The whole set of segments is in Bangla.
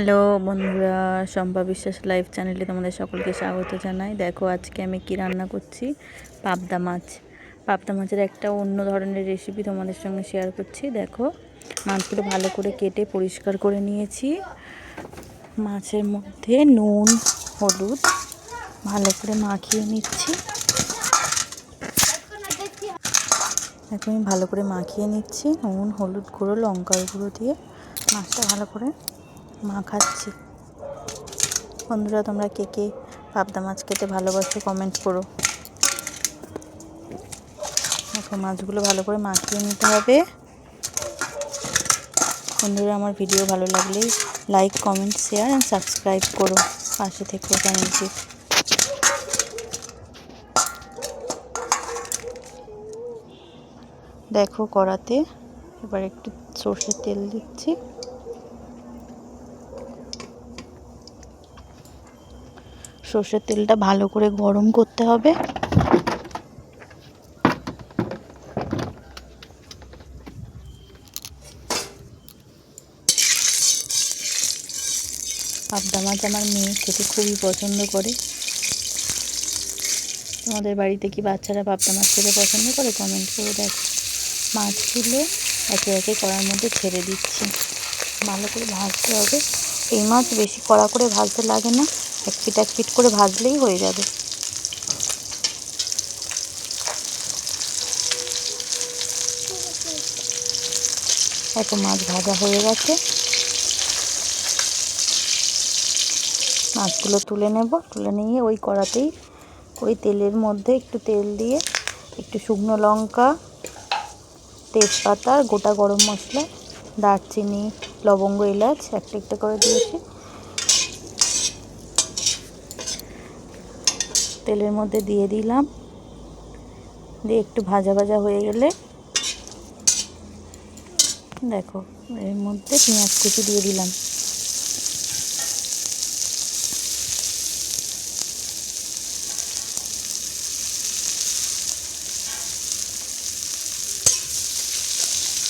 হ্যালো বন্ধুরা শম্পা বিশ্বাস লাইভ চ্যানেলে তোমাদের সকলকে স্বাগত জানাই। দেখো, আজকে আমি কি রান্না করছি? পাবদা মাছ। পাবদা মাছের একটা অন্য ধরনের রেসিপি তোমাদের সঙ্গে শেয়ার করছি। দেখো, মাছগুলো ভালো করে কেটে পরিষ্কার করে নিয়েছি। মাছের মধ্যে নুন, হলুদ ভালো করে মাখিয়ে নিচ্ছি। দেখো, আমি ভালো করে মাখিয়ে নিচ্ছি। নুন, হলুদ গুঁড়ো, লঙ্কার গুঁড়ো দিয়ে মাছটা ভালো করে মাখাচ্ছি বন্ধুরা, তোমরা কে কে পাবদা মাছ খেতে ভালোবাসো কমেন্ট করো। দেখো, মাছগুলো ভালো করে মাখিয়ে নিতে হবে। বন্ধুরা, আমার ভিডিও ভালো লাগলেই like comment share and subscribe করো। পাশে থেকে চ্যানেলটি। দেখো কড়াতে, এবার একটু সর্ষের তেল দিচ্ছি। সর্ষের তেলটা ভালো করে গরম করতে হবে। পাবদা মাছ আমার মেয়ে খেতে খুবই পছন্দ করে। তোমাদের বাড়িতে কি বাচ্চারা পাবদা মাছ খেতে পছন্দ করে? কমেন্ট করে দেখো। মাছগুলো একে একে কড়ার মধ্যে ছেড়ে দিচ্ছি। ভালো করে ভাজতে হবে। এই মাছ বেশি কড়া করে ভাজতে লাগে না। এক পিট এক পিট করে ভাজলেই হয়ে যাবে। এত মাছ ভাজা হয়ে গেছে। মাছগুলো তুলে নেব। তুলে নিয়ে ওই কড়াতেই ওই তেলের মধ্যে একটু তেল দিয়ে একটু শুকনো লঙ্কা, তেজপাতা, গোটা গরম মশলা, দারচিনি, লবঙ্গ, এলাচ একটা একটা করে দিয়েছি। তেলের মধ্যে দিয়ে দিলাম। দিয়ে একটু ভাজা ভাজা হয়ে গেলে দেখো, এর মধ্যে পেঁয়াজ কুচি দিয়ে দিলাম।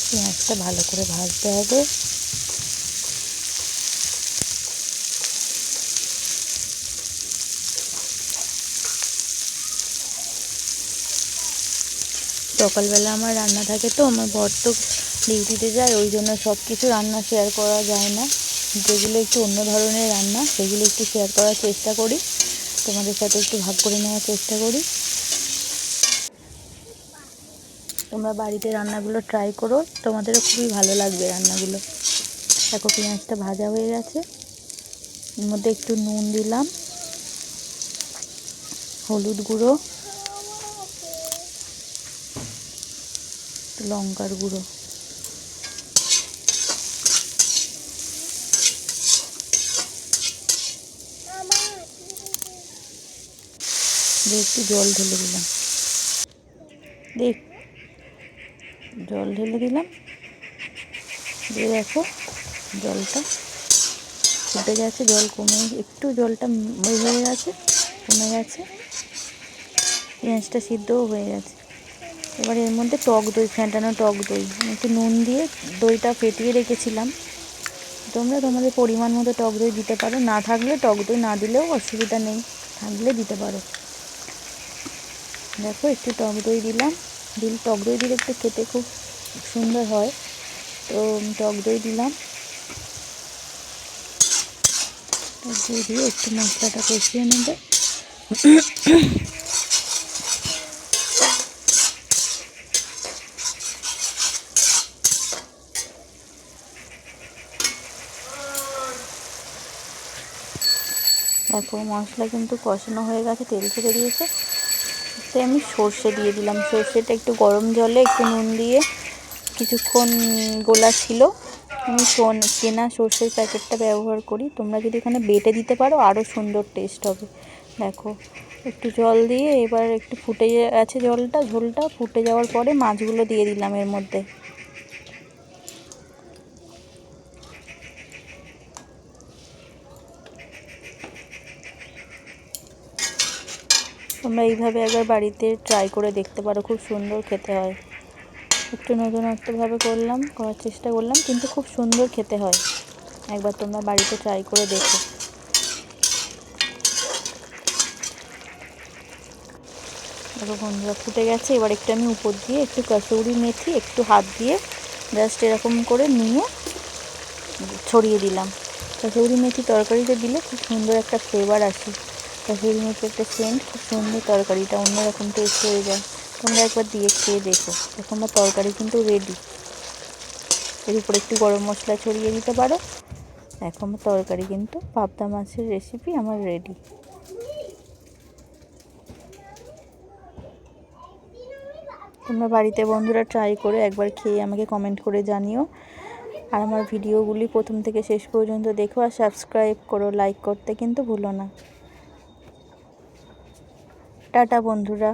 পেঁয়াজটা ভালো করে ভাজতে হবে। সকালবেলা আমার রান্না থাকে তো, আমার বর তো ডিউটিতে যায়, ওই জন্য সব কিছু রান্না শেয়ার করা যায় না। যেগুলো একটু অন্য ধরনের রান্না, সেগুলো একটু শেয়ার করার চেষ্টা করি। তোমাদের সাথে একটু ভাগ করে নেওয়ার চেষ্টা করি। তোমরা বাড়িতে রান্নাগুলো ট্রাই করো, তোমাদেরও খুবই ভালো লাগবে রান্নাগুলো। দেখো পেঁয়াজটা ভাজা হয়ে গেছে। এর মধ্যে একটু নুন দিলাম, হলুদ গুঁড়ো। লঙ্কার গুঁড়ো। দিয়ে একটু জল ঢেলে দিলাম। দেখ জল ঢেলে দিলাম। দিয়ে দেখো জলটা ফুটে গেছে, জল কমে একটু জলটা হয়ে গেছে, কমে গেছে। পেঁয়াজটা সিদ্ধও হয়ে গেছে। এবার এর মধ্যে টক দই ফেটানো টক দই। একটু নুন দিয়ে দইটা ফেটিয়ে রেখেছিলাম। তোমরা তোমাদের পরিমাণ মতো টক দই দিতে পারো। না থাকলে টক দই না দিলেও অসুবিধা নেই। থাকলে দিতে পারো। দেখো, একটু টক দই দিলাম। দিল, টক দই দিলে একটু খেতে খুব সুন্দর হয়। তো টক দই দিলাম। টক দই দিয়ে একটু মশলাটা কষিয়ে নেবে। দেখো, মশলা কিন্তু কষানো হয়ে গেছে, তেল ছেড়ে দিয়েছে। তাই আমি সর্ষে দিয়ে দিলাম। সর্ষেটা একটু গরম জলে, একটু নুন দিয়ে কিছুক্ষণ গোলা ছিল। আমি কেনা সর্ষের প্যাকেটটা ব্যবহার করি। তোমরা যদি এখানে বেটে দিতে পারো আরও সুন্দর টেস্ট হবে। দেখো, একটু জল দিয়ে এবার একটু ফুটে গেছে জলটা, ঝোলটা। ফুটে যাওয়ার পরে মাছগুলো দিয়ে দিলাম এর মধ্যে। তোমরা এইভাবে একবার বাড়িতে ট্রাই করে দেখতে পারো, খুব সুন্দর খেতে হয়। একটু নতুনত্বভাবে করলাম, করার চেষ্টা করলাম, কিন্তু খুব সুন্দর খেতে হয়। একবার তোমরা বাড়িতে ট্রাই করে দেখো। দেখো বন্ধুরা, ফুটে গেছে। এবার একটু আমি উপর দিয়ে একটু কাসৌরি মেথি, একটু হাত দিয়ে জাস্ট এরকম করে নিয়ে ছড়িয়ে দিলাম। কাসৌরি মেথি তরকারিতে দিলে খুব সুন্দর একটা ফ্লেভার আসে। কাসৌরি মেথি একটা সেন্ট, খুব সুন্দর তরকারিটা, অন্যরকম টেস্ট হয়ে যায়। তোমরা একবার দিয়ে খেয়ে দেখো। দেখো আমার তরকারি কিন্তু রেডি এর উপরে একটু গরম মশলা ছড়িয়ে দিতে পারো। দেখো আমার তরকারি কিন্তু পাবদা মাছের রেসিপি আমার রেডি তোমরা বাড়িতে বন্ধুরা ট্রাই করে একবার খেয়ে আমাকে কমেন্ট করে জানিও। আর আমার ভিডিওগুলি প্রথম থেকে শেষ পর্যন্ত দেখো আর সাবস্ক্রাইব করো লাইক করতে কিন্তু ভুলো না। টাটা বন্ধুরা।